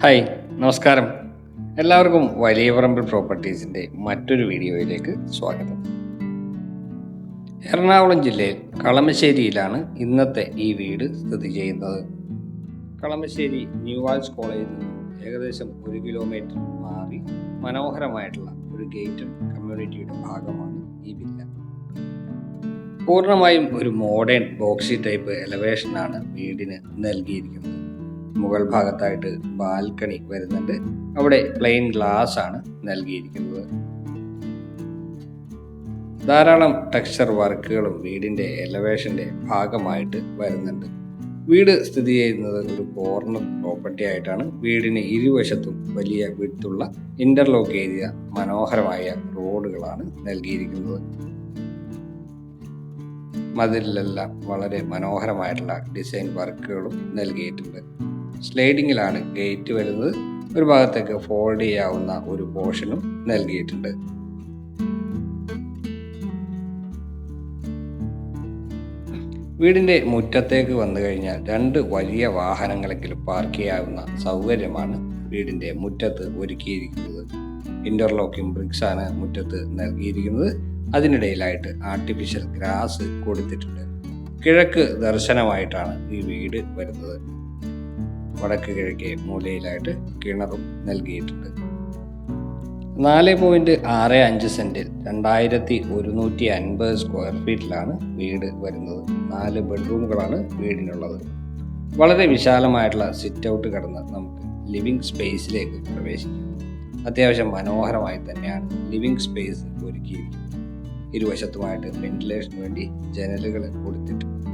Hi നമസ്കാരം. എല്ലാവർക്കും വലിയ പറമ്പിൽ പ്രോപ്പർട്ടീസിന്റെ മറ്റൊരു വീഡിയോയിലേക്ക് സ്വാഗതം. എറണാകുളം ജില്ലയിൽ കളമശ്ശേരിയിലാണ് ഇന്നത്തെ ഈ വീട് സ്ഥിതി ചെയ്യുന്നത്. കളമശ്ശേരി ന്യൂ ആൾസ് കോളേജിൽ നിന്ന് ഏകദേശം ഒരു കിലോമീറ്റർ മാറി മനോഹരമായിട്ടുള്ള ഒരു ഗേറ്റഡ് കമ്മ്യൂണിറ്റിയുടെ ഭാഗമാണ് ഈ വില്ല. പൂർണമായും ഒരു മോഡേൺ ബോക്സി ടൈപ്പ് എലവേഷനാണ് വീടിന് നൽകിയിരിക്കുന്നത്. മുകൾ ഭാഗത്തായിട്ട് ബാൽക്കണി വരുന്നുണ്ട്. അവിടെ പ്ലെയിൻ ഗ്ലാസ് ആണ് നൽകിയിരിക്കുന്നത്. ധാരാളം ടെക്സ്ചർ വർക്കുകളും വീടിന്റെ എലവേഷന്റെ ഭാഗമായിട്ട് വരുന്നുണ്ട്. വീട് സ്ഥിതി ചെയ്യുന്നത് ഒരു കോർണർ പ്രോപ്പർട്ടി ആയിട്ടാണ്. വീടിന് ഇരുവശത്തും വലിയ വിട്ടുള്ള ഇന്റർലോക്ക് ഏരിയ മനോഹരമായ റോഡുകളാണ് നൽകിയിരിക്കുന്നത്. മതിലിലെല്ലാം വളരെ മനോഹരമായിട്ടുള്ള ഡിസൈൻ വർക്കുകളും നൽകിയിട്ടുണ്ട്. സ്ലൈഡിങ്ങിലാണ് ഗേറ്റ് വരുന്നത്. ഒരു ഭാഗത്തേക്ക് ഫോൾഡ് ചെയ്യാവുന്ന ഒരു പോർഷനും നൽകിയിട്ടുണ്ട്. വീടിന്റെ മുറ്റത്തേക്ക് വന്നു കഴിഞ്ഞാൽ രണ്ട് വലിയ വാഹനങ്ങളെങ്കിലും പാർക്ക് ചെയ്യാവുന്ന സൗകര്യമാണ് വീടിന്റെ മുറ്റത്ത് ഒരുക്കിയിരിക്കുന്നത്. ഇന്റർലോക്കിംഗ് ബ്രിക്സ് ആണ് മുറ്റത്ത് നൽകിയിരിക്കുന്നത്. അതിനിടയിലായിട്ട് ആർട്ടിഫിഷ്യൽ ഗ്രാസ് കൊടുത്തിട്ടുണ്ട്. കിഴക്ക് ദർശനമായിട്ടാണ് ഈ വീട് വരുന്നത്. വടക്ക് കിഴക്കേ മൂലയിലായിട്ട് കിണറും നൽകിയിട്ടുണ്ട്. നാല് പോയിന്റ് ആറ് അഞ്ച് സെന്റിൽ രണ്ടായിരത്തി ഒരുന്നൂറ്റി അൻപത് സ്ക്വയർ ഫീറ്റിലാണ് വീട് വരുന്നത്. നാല് ബെഡ്റൂമുകളാണ് വീടിനുള്ളത്. വളരെ വിശാലമായിട്ടുള്ള സിറ്റ് ഔട്ട് കടന്ന് നമുക്ക് ലിവിംഗ് സ്പേസിലേക്ക് പ്രവേശിക്കാം. അത്യാവശ്യം മനോഹരമായി തന്നെയാണ് ലിവിംഗ് സ്പേസ് ഒരുക്കിയിരിക്കുന്നത്. ഇരുവശത്തുമായിട്ട് വെന്റിലേഷന് വേണ്ടി ജനലുകൾ കൊടുത്തിട്ടുണ്ട്.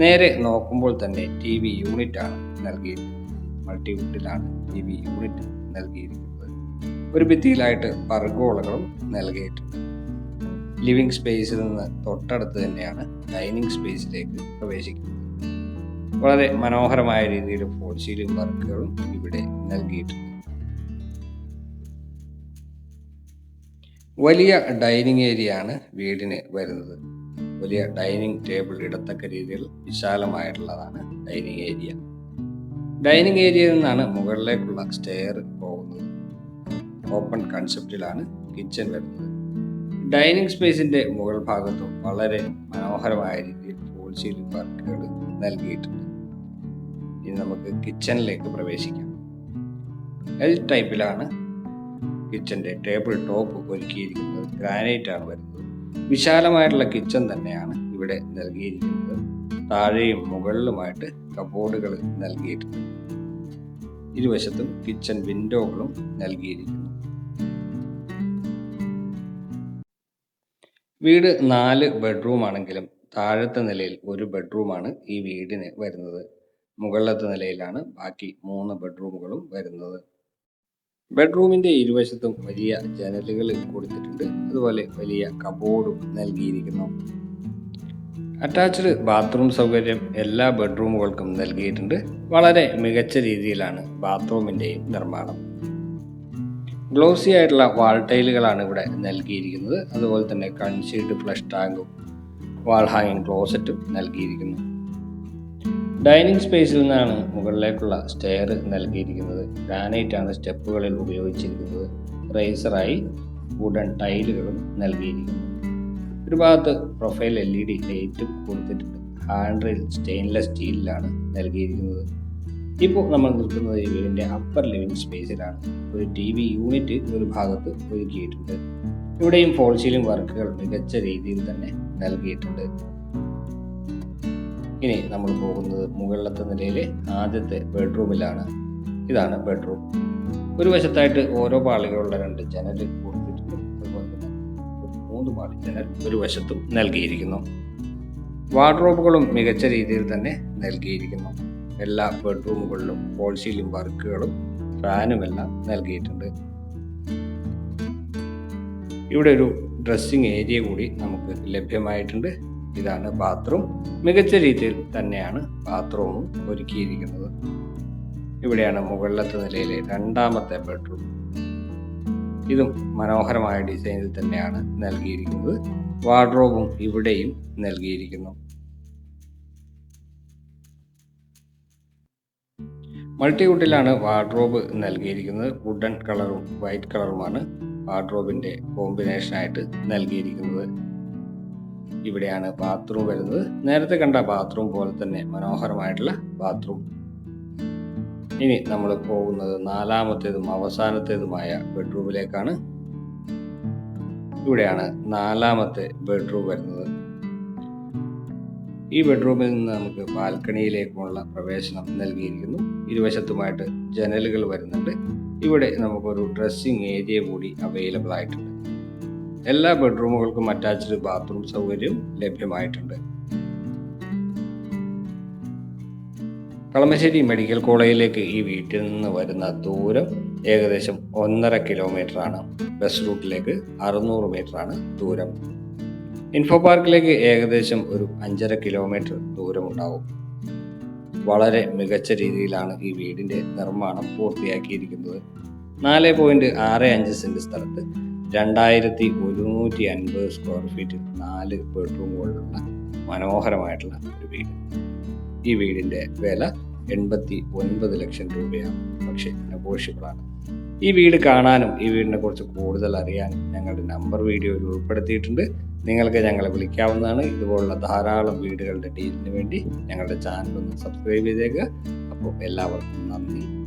നേരെ നോക്കുമ്പോൾ തന്നെ ടി വി യൂണിറ്റാണ് നൽകിയിരിക്കുന്നത്. മൾട്ടിവുഡിലാണ് ഈ വി യൂണിറ്റ് നൽകിയിരിക്കുന്നത്. ഒരു ഭിത്തിയിലായിട്ട് പർഗോളകളും നൽകിയിട്ടുണ്ട്. ലിവിംഗ് സ്പേസിൽ നിന്ന് തൊട്ടടുത്ത് തന്നെയാണ് ഡൈനിങ് സ്പേസിലേക്ക് പ്രവേശിക്കുന്നത്. വളരെ മനോഹരമായ രീതിയിൽ ഫോൾ സീലിംഗ് വർക്കുകളും ഇവിടെ നൽകിയിട്ടുണ്ട്. വലിയ ഡൈനിങ് ഏരിയ ആണ് വീടിന് വരുന്നത്. വലിയ ഡൈനിങ് ടേബിൾ ഇടത്തക്ക രീതിയിൽ വിശാലമായിട്ടുള്ളതാണ് ഡൈനിങ് ഏരിയ ഡൈനിങ് ഏരിയയിൽ നിന്നാണ് മുകളിലേക്കുള്ള സ്റ്റെയർ പോകുന്നത്. ഓപ്പൺ കൺസെപ്റ്റിലാണ് കിച്ചൺ വരുന്നത്. ഡൈനിങ് സ്പേസിന്റെ മുകൾ ഭാഗത്തും വളരെ മനോഹരമായ രീതിയിൽ ഫോൾ വർക്കുകൾ നൽകിയിട്ടുണ്ട്. ഇനി നമുക്ക് കിച്ചണിലേക്ക് പ്രവേശിക്കാം. എൽ ടൈപ്പിലാണ് കിച്ചന്റെ ടേബിൾ ടോപ്പ് ഒരുക്കിയിരിക്കുന്നത്. ഗ്രാനൈറ്റ് ആണ് വരുന്നത്. വിശാലമായിട്ടുള്ള കിച്ചൺ തന്നെയാണ് ഇവിടെ നൽകിയിരിക്കുന്നത്. താഴെയും മുകളിലുമായിട്ട് കബോർഡുകൾ നൽകിയിട്ടുണ്ട്. ഇരുവശത്തും കിച്ചൺ വിൻഡോകളും നൽകിയിരിക്കുന്നു. വീട് നാല് ബെഡ്റൂം ആണെങ്കിലും താഴത്തെ നിലയിൽ ഒരു ബെഡ്റൂമാണ് ഈ വീടിന് വരുന്നത്. മുകളിലത്തെ നിലയിലാണ് ബാക്കി മൂന്ന് ബെഡ്റൂമുകളും വരുന്നത്. ബെഡ്റൂമിന്റെ ഇരുവശത്തും വലിയ ജനലുകൾ കൊടുത്തിട്ടുണ്ട്. അതുപോലെ വലിയ കബോർഡും നൽകിയിരിക്കുന്നു. അറ്റാച്ച്ഡ് ബാത്റൂം സൗകര്യം എല്ലാ ബെഡ്റൂമുകൾക്കും നൽകിയിട്ടുണ്ട്. വളരെ മികച്ച രീതിയിലാണ് ബാത്റൂമിന്റെയും നിർമ്മാണം. ഗ്ലോസി ആയിട്ടുള്ള വാൾ ടൈലുകളാണ് ഇവിടെ നൽകിയിരിക്കുന്നത്. അതുപോലെ തന്നെ കൺസീൽഡ് ഫ്ലഷ് ടാങ്കും വാൾ ഹാങ്ങിങ് ക്ലോസറ്റും നൽകിയിരിക്കുന്നു. ഡൈനിങ് സ്പേസിൽ നിന്നാണ് മുകളിലേക്കുള്ള സ്റ്റെയർ നൽകിയിരിക്കുന്നത്. ഗ്രാനൈറ്റ് ആണ് സ്റ്റെപ്പുകളിൽ ഉപയോഗിച്ചിരിക്കുന്നത്. റേസറായി വുഡൻ ടൈലുകളും നൽകിയിരിക്കുന്നു. ഒരു ഭാഗത്ത് പ്രൊഫൈൽ എൽ ഇ ഡി ലൈറ്റും കൊടുത്തിട്ടുണ്ട്. ഹാൻഡ് റെയിൽ സ്റ്റെയിൻലെസ് സ്റ്റീലിലാണ് നൽകിയിരിക്കുന്നത്. ഇപ്പോൾ നമ്മൾ നിൽക്കുന്നത് ഈ വീടിന്റെ അപ്പർ ലിവിംഗ് സ്പേസിലാണ് ഒരു ടി വി യൂണിറ്റ് ഒരു ഭാഗത്ത് ഒരുക്കിയിട്ടുണ്ട്. ഇവിടെയും ഫോൾ സീലിംഗ് വർക്കുകൾ മികച്ച രീതിയിൽ തന്നെ നൽകിയിട്ടുണ്ട്. ഇനി നമ്മൾ പോകുന്നത് മുകളിലത്തെ നിലയിലെ ആദ്യത്തെ ബെഡ്റൂമിലാണ് ഇതാണ് ബെഡ്റൂം ഒരു വശത്തായിട്ട് ഓരോ പാളികളുള്ള രണ്ട് ജനൽ മൂന്ന് പാളി ജനൽ ഒരു വശത്തും നൽകിയിരിക്കുന്നു. വാർഡ്രോബുകളും മികച്ച രീതിയിൽ തന്നെ നൽകിയിരിക്കുന്നു. എല്ലാ ബെഡ്റൂമുകളിലും ഫോൾ സീലിംഗ് വർക്കുകളും ഫാനുമെല്ലാം നൽകിയിട്ടുണ്ട്. ഇവിടെ ഒരു ഡ്രസ്സിംഗ് ഏരിയ കൂടി നമുക്ക് ലഭ്യമായിട്ടുണ്ട്. ഇതാണ് ബാത്റൂം മികച്ച രീതിയിൽ തന്നെയാണ് ബാത്റൂമും ഒരുക്കിയിരിക്കുന്നത്. ഇവിടെയാണ് മുകളിലത്തെ നിലയിലെ രണ്ടാമത്തെ ബെഡ്റൂം ഇതും മനോഹരമായ ഡിസൈനിൽ തന്നെയാണ് നൽകിയിരിക്കുന്നത്. വാർഡ്രോബും ഇവിടെയും നൽകിയിരിക്കുന്നു. മൾട്ടിവുഡിലാണ് വാർഡ്രോബ് നൽകിയിരിക്കുന്നത്. വുഡൻ കളറും വൈറ്റ് കളറുമാണ് വാർഡ്രോബിന്റെ കോമ്പിനേഷനായിട്ട് നൽകിയിരിക്കുന്നത്. ഇവിടെയാണ് ബാത്റൂം വരുന്നത്. നേരത്തെ കണ്ട ബാത്റൂം പോലെ തന്നെ മനോഹരമായിട്ടുള്ള ബാത്റൂം ഇനി നമ്മൾ പോകുന്നത് നാലാമത്തേതും അവസാനത്തേതുമായ ബെഡ്റൂമിലേക്കാണ്. ഇവിടെയാണ് നാലാമത്തെ ബെഡ്റൂം വരുന്നത്. ഈ ബെഡ്റൂമിൽ നിന്ന് നമുക്ക് ബാൽക്കണിയിലേക്കുമുള്ള പ്രവേശനം നൽകിയിരിക്കുന്നു. ഇരുവശത്തുമായിട്ട് ജനലുകൾ വരുന്നുണ്ട്. ഇവിടെ നമുക്കൊരു ഡ്രസ്സിംഗ് ഏരിയ കൂടി അവൈലബിൾ ആയിട്ടുണ്ട്. എല്ലാ ബെഡ്റൂമുകൾക്കും അറ്റാച്ച്ഡ് ബാത്റൂം സൗകര്യം ലഭ്യമായിട്ടുണ്ട്. കളമശ്ശേരി മെഡിക്കൽ കോളേജിലേക്ക് ഈ വീട്ടിൽ നിന്ന് വരുന്ന ദൂരം ഏകദേശം ഒന്നര കിലോമീറ്റർ ആണ് ബസ് റൂട്ടിലേക്ക് അറുന്നൂറ് മീറ്റർ ആണ് ദൂരം. ഇൻഫോ പാർക്കിലേക്ക് ഏകദേശം ഒരു അഞ്ചര കിലോമീറ്റർ ദൂരമുണ്ടാവും. വളരെ മികച്ച രീതിയിലാണ് ഈ വീടിന്റെ നിർമ്മാണം പൂർത്തിയാക്കിയിരിക്കുന്നത്. നാല് പോയിന്റ് ആറ് അഞ്ച് സെന്റ് സ്ഥലത്ത് രണ്ടായിരത്തി ഒരുന്നൂറ്റി അൻപത് സ്ക്വയർ ഫീറ്റ് നാല് ബെഡ്റൂമുകളുള്ള മനോഹരമായിട്ടുള്ള ഒരു വീട്. ഈ വീടിന്റെ വില എൺപത്തി ഒൻപത് ലക്ഷം രൂപയാണ് പക്ഷേ നെഗോഷ്യബിളാണ് ഈ വീട് കാണാനും ഈ വീടിനെ കുറിച്ച് കൂടുതൽ അറിയാനും ഞങ്ങളുടെ നമ്പർ വീഡിയോയിൽ ഉൾപ്പെടുത്തിയിട്ടുണ്ട്. നിങ്ങൾക്ക് ഞങ്ങളെ വിളിക്കാവുന്നതാണ്. ഇതുപോലുള്ള ധാരാളം വീടുകളുടെ ഡീലിന് വേണ്ടി ഞങ്ങളുടെ ചാനൽ ഒന്ന് സബ്സ്ക്രൈബ് ചെയ്തേക്കുക അപ്പോൾ എല്ലാവർക്കും നന്ദി.